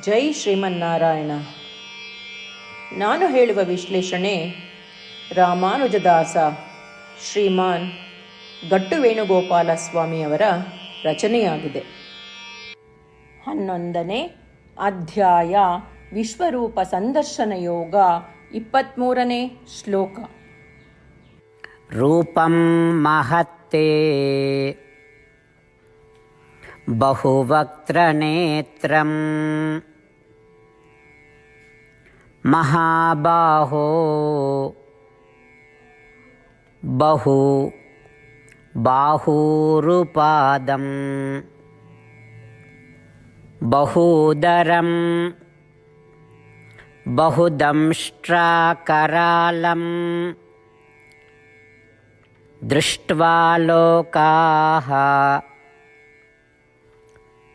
ಜೈ ಶ್ರೀಮನ್ನಾರಾಯಣ. ನಾನು ಹೇಳುವ ವಿಶ್ಲೇಷಣೆ ರಾಮಾನುಜದಾಸ ಶ್ರೀಮಾನ್ ಗಟ್ಟು ವೇಣುಗೋಪಾಲ ಸ್ವಾಮಿಯವರ ರಚನೆಯಾಗಿದೆ. ಹನ್ನೊಂದನೇ ಅಧ್ಯಾಯ ವಿಶ್ವರೂಪ ಸಂದರ್ಶನ ಯೋಗ ಇಪ್ಪತ್ತ್ಮೂರನೇ ಶ್ಲೋಕ. ರೂಪಂ ಮಹತ್ತೇ बहुवक्त्रनेत्रम्। महाबाहो। बहु बाहूरुपादम्। बहूदरम्। बहुदंष्ट्राकरालम्। दृष्ट्वा लोकाः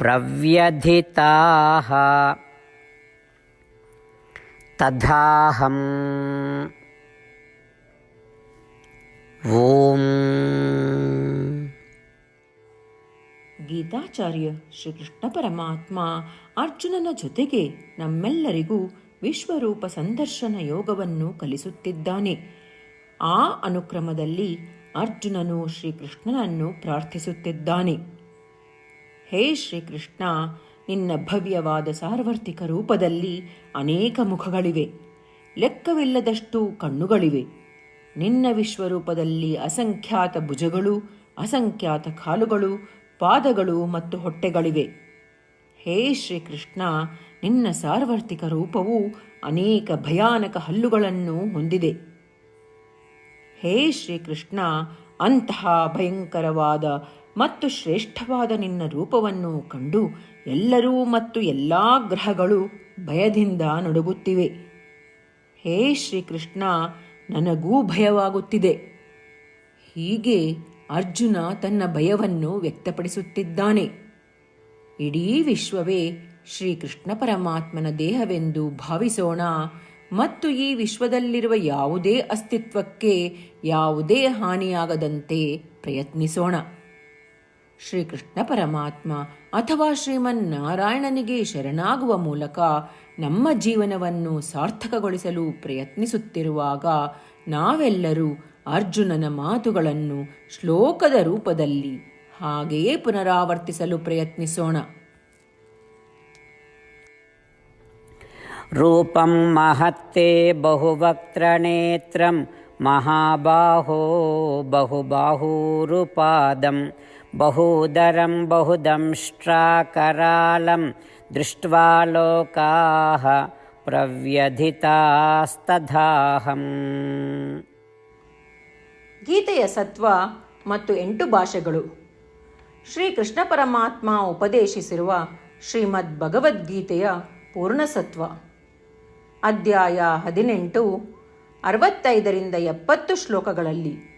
प्रव्यथिताः तथाहम् ॐ ಗೀತಾಚಾರ್ಯ ಶ್ರೀಕೃಷ್ಣ ಪರಮಾತ್ಮ ಅರ್ಜುನನ ಜೊತೆಗೆ ನಮ್ಮೆಲ್ಲರಿಗೂ ವಿಶ್ವರೂಪ ಸಂದರ್ಶನ ಯೋಗವನ್ನು ಕಲಿಸುತ್ತಿದ್ದಾನೆ ಆ ಅನುಕ್ರಮದಲ್ಲಿ ಅರ್ಜುನನು ಶ್ರೀಕೃಷ್ಣನನ್ನು ಪ್ರಾರ್ಥಿಸುತ್ತಿದ್ದಾನೆ ಹೇ ಶ್ರೀಕೃಷ್ಣ, ನಿನ್ನ ಭವ್ಯವಾದ ಸಾರ್ವರ್ತಿಕ ರೂಪದಲ್ಲಿ ಅನೇಕ ಮುಖಗಳಿವೆ. ಲೆಕ್ಕವಿಲ್ಲದಷ್ಟು ಕಣ್ಣುಗಳಿವೆ. ನಿನ್ನ ವಿಶ್ವರೂಪದಲ್ಲಿ ಅಸಂಖ್ಯಾತ ಭುಜಗಳು, ಅಸಂಖ್ಯಾತ ಕಾಲುಗಳು, ಪಾದಗಳು ಮತ್ತು ಹೊಟ್ಟೆಗಳಿವೆ. ಹೇ ಶ್ರೀಕೃಷ್ಣ, ನಿನ್ನ ಸಾರ್ವರ್ತಿಕ ರೂಪವು ಅನೇಕ ಭಯಾನಕ ಹಲ್ಲುಗಳನ್ನು ಹೊಂದಿದೆ. ಹೇ ಶ್ರೀಕೃಷ್ಣ, ಅಂತಹ ಭಯಂಕರವಾದ ಮತ್ತು ಶ್ರೇಷ್ಠವಾದ ನಿನ್ನ ರೂಪವನ್ನು ಕಂಡು ಎಲ್ಲರೂ ಮತ್ತು ಎಲ್ಲ ಗ್ರಹಗಳು ಭಯದಿಂದ ನಡುಗುತ್ತಿವೆ. ಹೇ ಶ್ರೀಕೃಷ್ಣ, ನನಗೂ ಭಯವಾಗುತ್ತಿದೆ. ಹೀಗೆ ಅರ್ಜುನ ತನ್ನ ಭಯವನ್ನು ವ್ಯಕ್ತಪಡಿಸುತ್ತಿದ್ದಾನೆ. ಇಡೀ ವಿಶ್ವವೇ ಶ್ರೀಕೃಷ್ಣ ಪರಮಾತ್ಮನ ದೇಹವೆಂದು ಭಾವಿಸೋಣ ಮತ್ತು ಈ ವಿಶ್ವದಲ್ಲಿರುವ ಯಾವುದೇ ಅಸ್ತಿತ್ವಕ್ಕೆ ಯಾವುದೇ ಹಾನಿಯಾಗದಂತೆ ಪ್ರಯತ್ನಿಸೋಣ. ಶ್ರೀಕೃಷ್ಣ ಪರಮಾತ್ಮ ಅಥವಾ ಶ್ರೀಮನ್ ನಾರಾಯಣನಿಗೆ ಶರಣಾಗುವ ಮೂಲಕ ನಮ್ಮ ಜೀವನವನ್ನು ಸಾರ್ಥಕಗೊಳಿಸಲು ಪ್ರಯತ್ನಿಸುತ್ತಿರುವಾಗ ನಾವೆಲ್ಲರೂ ಅರ್ಜುನನ ಮಾತುಗಳನ್ನು ಶ್ಲೋಕದ ರೂಪದಲ್ಲಿ ಹಾಗೆಯೇ ಪುನರಾವರ್ತಿಸಲು ಪ್ರಯತ್ನಿಸೋಣ. ರೂಪಂ ಮಹತ್ತೇ ಬಹುವಕ್ತ್ರನೇತ್ರಂ ಮಹಾಬಾಹೋ ಬಹುಬಾಹೂರುಪಾದಂ बहूदरं बहुदंष्ट्राकरालं दृष्ट्वा लोकाः प्रव्यथितास्तथाहम् ಗೀತೆಯ ಸತ್ವ ಮತ್ತು ಎಂಟು ಭಾಷೆಗಳು ಶ್ರೀಕೃಷ್ಣ ಪರಮಾತ್ಮ ಉಪದೇಶಿಸಿರುವ ಶ್ರೀಮದ್ ಭಗವದ್ಗೀತೆಯ ಪೂರ್ಣಸತ್ವ ಅಧ್ಯಾಯ ಹದಿನೆಂಟು ಅರವತ್ತೈದರಿಂದ ಎಪ್ಪತ್ತು ಶ್ಲೋಕಗಳಲ್ಲಿ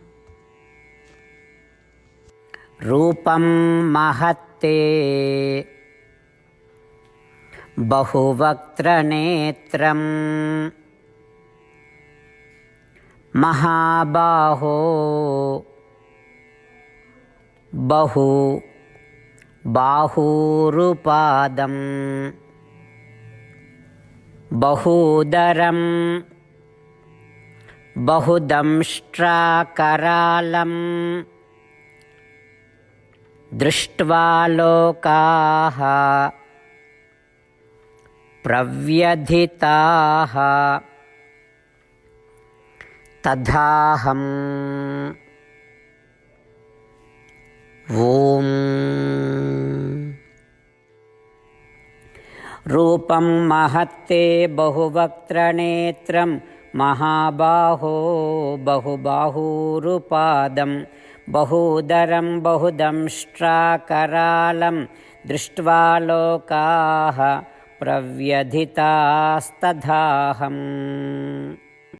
रूपं महत्ते। बहुवक्त्रनेत्रम्। महाबाहो। बहु बाहूरुपादम्। बहुदरं बहुदंष्ट्राकरालम् दृष्ट्वा लोकाः प्रव्यथिताः। तथाहम् ॐ रूपं महत्ते बहुवक्त्रनेत्रं महाबाहो बहुबाहूरुपादं बहुदरं बहुदंष्ट्राकरालं दृष्ट्वा लोकाः प्रव्यथितास्तथाहम्